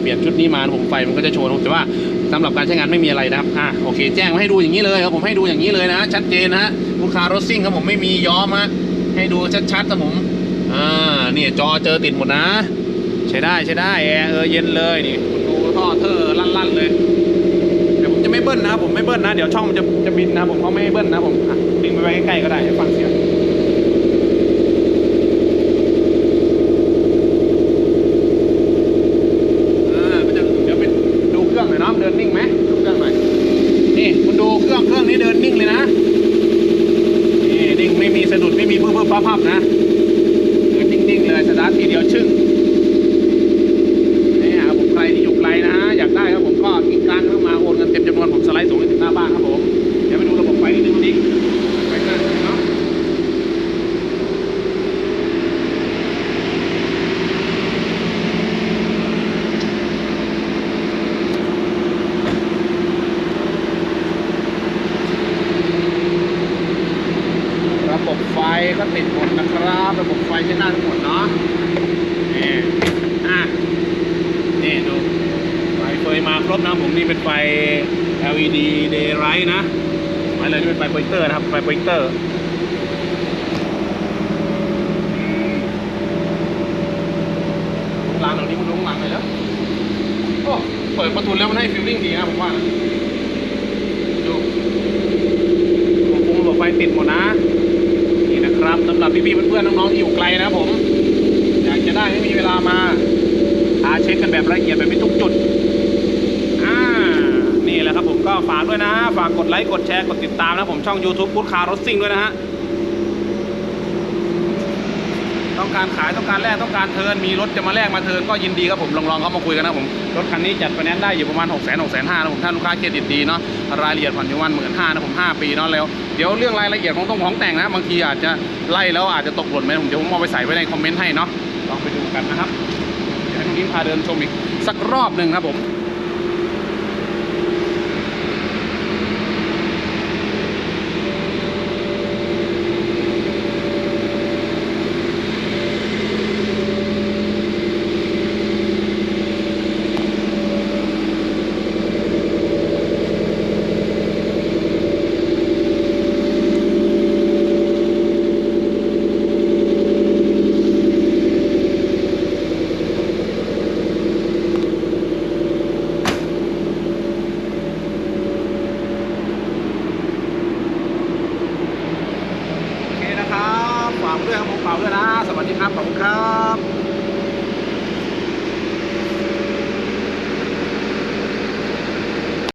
เปลี่ยนชุดนี้มาผมไฟมันก็จะโชว์นะแต่ว่าสำหรับการใช้งานไม่มีอะไรนะครับอะโอเค แจ้งมาให้ดูอย่างนี้เลยครับผมให้ดูอย่างนี้เลยนะชัดเจนนะฮะลูกค้ารถซิ่งครับผมไม่มีย้อมฮะให้ดูชัดๆครับผมอ่าเนี่ยจอเจอติดหมดนะ ใช้ได้ใช้ได้แอร์เออเย็นเลยนี่คุณดูท่อเธอลั่นๆเลยเดี๋ยวผมจะไม่เบิ้ลนะครับผมไม่เบิ้ลนะเดี๋ยวช่องมันจะจะบินนะผมเขาไม่เบิ้ลนะผมอะดึงไปไว้ใกล้ๆก็ได้ให้ฟังเสียงอ่ามันจะเดี๋ยวไปดูเครื่องหน่อยเนาะเดินนิ่งไหมดูเครื่องหน่อยนี่ คุณดูเครื่องเครื่องนี้เดินนิ่งเลยนะนี่นิ่งไม่มีสะดุดไม่มีเพื่อเพื่อพับๆนะเดินนิ่งๆเลยสตาร์ททีเดียวชึ่ง นี่ครับผมใครที่อยู่ไกลนะฮะอยากได้ครับผมก็กินกลางเข้ามาโอนเงินเต็มจำนวนผมสไลด์ส่งให้ถึงหน้าบ้านครับผมเดี๋ยวไปดูระบบไฟนิดนึงวันนี้ไฟหน้าเนาะระบบไฟ ก็ติดหมดนะครับระบบไฟใช้ได้ทั้งหมดเนาะนี่อะนี่ดูไฟเฟยมาครบนะผมนี่เป็นไฟ LED daylight นะไว้เลยนี่เป็นไฟโปรเจคเตอร์นะครับไฟโปรเจคเตอร์ลางตรงนี้คุณดูข้างหลังเลยแล้วโอ้เปิดประตูแล้วมันให้ฟิลลิ่งดีนะผมว่าดูตัวปุ่มระบบไฟติดหมดนะ นะครับสำหรับพี่ๆเพื่อนๆน้องๆที่อยู่ไกลนะผม อยากจะได้ให้มีเวลามาหาเช็คกันแบบละเอียดแบบไม่ทุกจุดอ่านี่แหละครับผมก็ฝากด้วยนะ ฝากกดไลค์กดแชร์กดติดตามนะผมช่อง YouTube พุทคารถซิ่งด้วยนะฮะ ต้อง การขายต้องการแลกต้องการเทินมีรถจะมาแลกมาเทินก็ยินดีครับผมลองลองเข้ามาคุยกันนะผมรถคันนี้จัดไฟแนนซ์ได้อยู่ประมาณ6 0 0 0 0 6 5 0 0 0นะผมถ้าลูกค้าเครดิตดีเนาะรายละเอียดผ่อนอยู่วันหมื่นห้านะผม5ปีเนาะแล้วเดี๋ยวเรื่องรายละเอียดของตรงของแต่งนะบางทีอาจจะไล่แล้วอาจจะตกหล่นไหมผมเดี๋ยวผมเอาไปใส่ไว้ในคอมเมนต์ให้เนาะลองไปดูกันนะครับเดี๋ยวให้น้องนิ้มพาเดินชมอีกสักรอบหนึ่งครับผม นะครับผมครับ